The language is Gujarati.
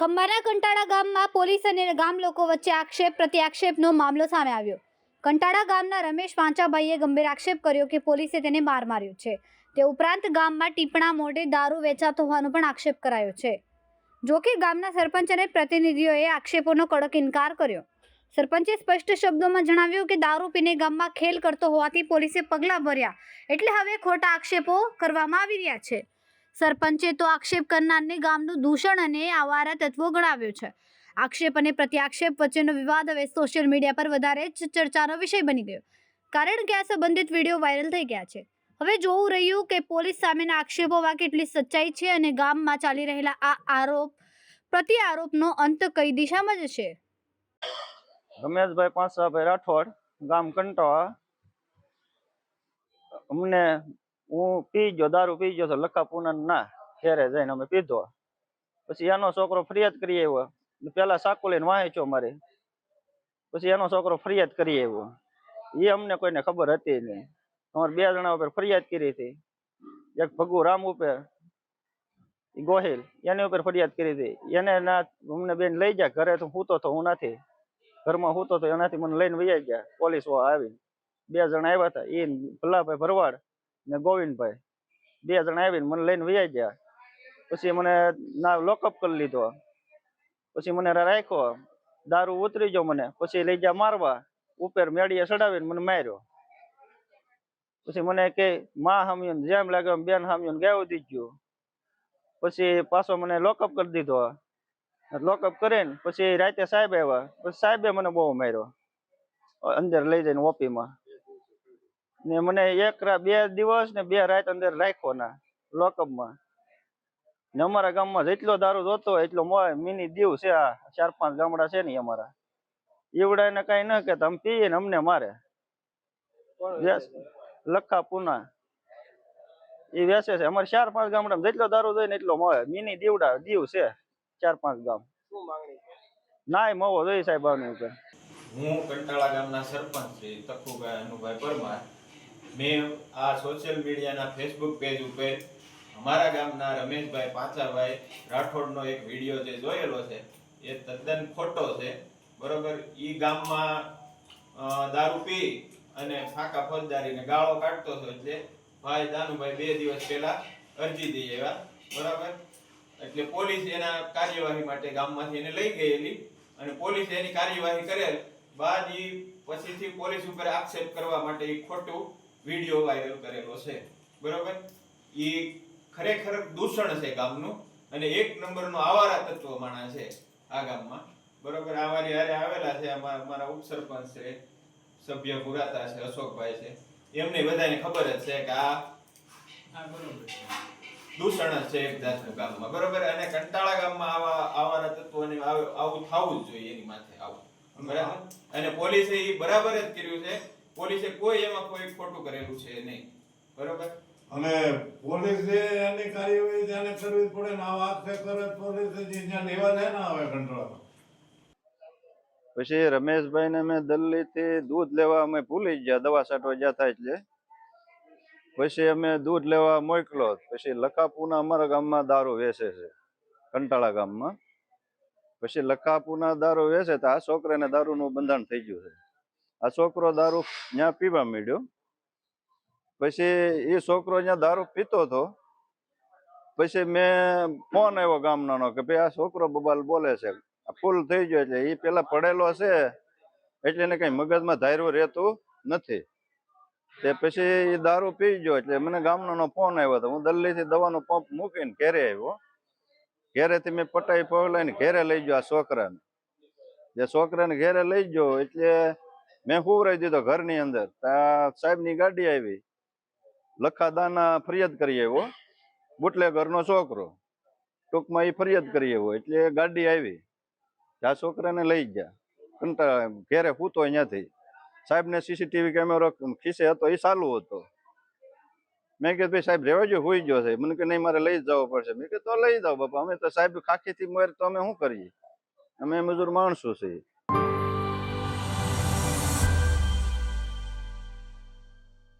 ખંભાના કંટાળા ગામમાં પોલીસ અને ગામ લોકો વચ્ચે આક્ષેપ પ્રત્યાક્ષેપનો મામલો સામે આવ્યો. કંટાળા ગામના રમેશ પાંચાભાઈએ ગંભીર આક્ષેપ કર્યો કે પોલીસે તેને માર માર્યો છે. તે ઉપરાંત ગામમાં ટીપણા મોઢે દારૂ વેચાતો હોવાનો પણ આક્ષેપ કરાયો છે. જોકે ગામના સરપંચ અને પ્રતિનિધિઓએ આક્ષેપોનો કડક ઇનકાર કર્યો. સરપંચે સ્પષ્ટ શબ્દોમાં જણાવ્યું કે દારૂ પીને ગામમાં ખેલ કરતો હોવાથી પોલીસે પગલાં ભર્યા. એટલે હવે ખોટા આક્ષેપો કરવામાં આવી રહ્યા છે. સરપંચે તો આક્ષેપ કરનારને ગામનું દૂષણ અને આવારા તત્વો ગણાવ્યો છે. આક્ષેપ અને પ્રત્યાક્ષેપ વચ્ચેનો વિવાદ હવે સોશિયલ મીડિયા પર વધારે જ ચર્ચાનો વિષય બની ગયો. કારણ કે આ સંબંધિત વીડિયો વાયરલ થઈ ગયા છે. હવે જોવું રહ્યું કે પોલીસ સામેના આક્ષેપોમાં કેટલી સચ્ચાઈ છે અને ગામમાં ચાલી રહેલા આ આરોપ, પ્રતિ આરોપનો અંત કઈ દિશામાં જશે? રમેશભાઈ પાંચાભાઈ રાઠોડ, ગામ કંટાળા અમને હું પી ગયો દારૂ પી ગયો તો લખા પૂનમ ના, ઘેરે જઈને અમે પીધો. પછી એનો છોકરો ફરિયાદ કરી આવ્યો. પેલા સાકુ લઈને વાંચ્યો મારે. પછી એનો છોકરો ફરિયાદ કરી આવ્યો. એ અમને કોઈને ખબર હતી નહીં. અમારે બે જણા ઉપર ફરિયાદ કરી હતી. એક ભગુ રામ ઉપર ગોહિલ, એની ઉપર ફરિયાદ કરી હતી. એને ના, અમને બેન લઈ ગયા ઘરે તો હું તો હું નથી. ઘરમાં હું તો એનાથી મને લઈને વૈયા ગયા. પોલીસ આવી બે જણા આવ્યા હતા. એ ભલ્લાભાઈ ભરવાડ ને ગોવિંદભાઈ. બે જણા આવીને મને લઈને વહી ગયા. પછી મને ના લોકઅપ કરી લીધો. પછી મને રાખ્યો. દારૂ ઉતરી ગયો મને. પછી લઈ ગયા મારવા. ઉપર મેળીએ ચડાવીને મને માર્યો. પછી મને કે, માં હામ્યું જેમ લાગે એમ બેન હામ્યું ગાવું દીધું પછી પાછો મને લોકઅપ કરી દીધો. લોકઅપ કરીને પછી રાતે સાહેબ આવ્યા. પછી સાહેબે મને બહુ માર્યો. અંદર લઈ જઈને ઓપીમાં. ને મને એક રા- બે દિવસ ને બે રાત અંદર રાખ્યો ના લોકઅપમાં. ને અમારા ગામમાં જેટલો દારૂ જોતો હોય એટલો મિની દીવ છે આ ચાર પાંચ ગામડા છે ને અમારા. ઈવડા ને કઈ ન કે અમે પીએ ને અમને મારે. લખા પુના. એ વેસે છે. અમારે ચાર પાંચ ગામડા જેટલો દારૂ જોઈએ ને એટલો મળે મિની દીવડા દીવ છે ચાર પાંચ ગામ. નાય મવો જોઈએ સાહેબ આની ઉપર. હું કંટાળા ગામના સરપંચ શ્રી તખુભાઈ અનુભાઈ પરમાર. મેં આ સોશિયલ મીડિયાના ફેસબુક પેજ ઉપર અમારા ગામના રમેશભાઈ પાછાભાઈ રાઠોડનો એક વીડિયો જે જોયેલો છે, એ તદ્દન ખોટો છે. બરોબર, ઈ ગામમાં દારૂ પી અને ફાંકા ફોજદારીને ગાળો કાઢતો હતો એટલે ભાઈ દાનુભાઈ બે દિવસ પહેલા અરજી દઈ આવ્યા. બરાબર? એટલે પોલીસ એના કાર્યવાહી માટે ગામમાંથી એને લઈ ગયેલી અને પોલીસે એની કાર્યવાહી કરેલ બાદ ઈ પછીથી પોલીસ ઉપર આક્ષેપ કરવા માટે એ ખોટું વીડિયો વાયરલ કરેલો છે. બરોબર? એ ખરેખર દૂષણ છે ગામનું અને એક નંબરનો આવારા તત્વ માણા છે આ ગામમાં. બરોબર? આ મારી હારે આવેલા છે અમારા અમારા ઉપસરપંચ છે સભ્ય પુરાતા છે અશોકભાઈ છે. એમને બધાને ખબર જ છે કે આ દૂષણ છે એક જાતનું ગામમાં. બરોબર? અને કંટાળા ગામમાં આવા આવારા તત્વોને આવું થવું જ જોઈએ એની માથે આવું. બરાબર? અને પોલીસે એ બરાબર જ કર્યું છે. પોલીસે કોઈ એમાં કોઈ ખોટું કરેલું છે નહીં. બરોબર? અને પોલીસે એની કાર્યવાહી જેને કરવી પડે ને આવા આક્ષેપ કરે પોલીસે જે જ્યાં લેવા જાય ને આવે કંટ્રોલમાં પછી રમેશભાઈ ને મેં દિલ્હી થી દૂધ લેવા અમે ભૂલી ગયા દવા છાંટવા ગયા હતા એટલે. પછી અમે દૂધ લેવા મોકલો પછી લખાપુના અમારા ગામમાં દારૂ વેચે છે કંટાળા ગામમાં. પછી લખાપુના દારૂ વેચે તો આ છોકરાને દારૂનું બંધાણ થઈ ગયું છે. આ છોકરો દારૂ ત્યાં પીવા માંડ્યો. પછી એ છોકરો ત્યાં દારૂ પીતો હતો પછી મેં ફોન આવ્યો ગામનાનો કે ભાઈ આ છોકરો બબાલ બોલે છે. ફૂલ થઈ ગયો એટલે એ પેલા પડેલો છે, એટલે એને કઈ મગજમાં ધાર્યું રહેતું નથી. તે પછી એ દારૂ પી ગયો એટલે મને ગામનાનો ફોન આવ્યો હતો હું દિલ્હીથી દવાનો પંપ મૂકીને ઘેરે આવ્યો. ઘેરેથી મેં પટાઈ પગલાઈને ઘેરે લઈ ગયો આ છોકરાને. જે છોકરાને ઘેરે લઈ ગયો એટલે મેં હુવરાઈ દીધો ઘરની અંદર. ત્યાં સાહેબની ગાડી આવી. લખાદાના ફરિયાદ કરી આવ્યો. બુટલેગરનો છોકરો. ટૂંકમાં એ ફરિયાદ કરી આવ્યો. એટલે ગાડી આવી. આ છોકરાને લઈ ગયા. કંટા ઘેરે પૂતો અહીંયાથી સાહેબને સીસીટીવી કેમેરો ખીસે હતો એ ચાલુ હતો. મેં કીધું, ભાઈ સાહેબ, રેવા જો હોઈ ગયો છે. મને કે, નહીં, મારે લઈ જવો પડશે. મેં કીધું, તો લઈ જાઓ બાપા, અમે તો સાહેબ ખાખીથી મોર તો અમે શું કરીએ? અમે મજૂર માણસો છીએ.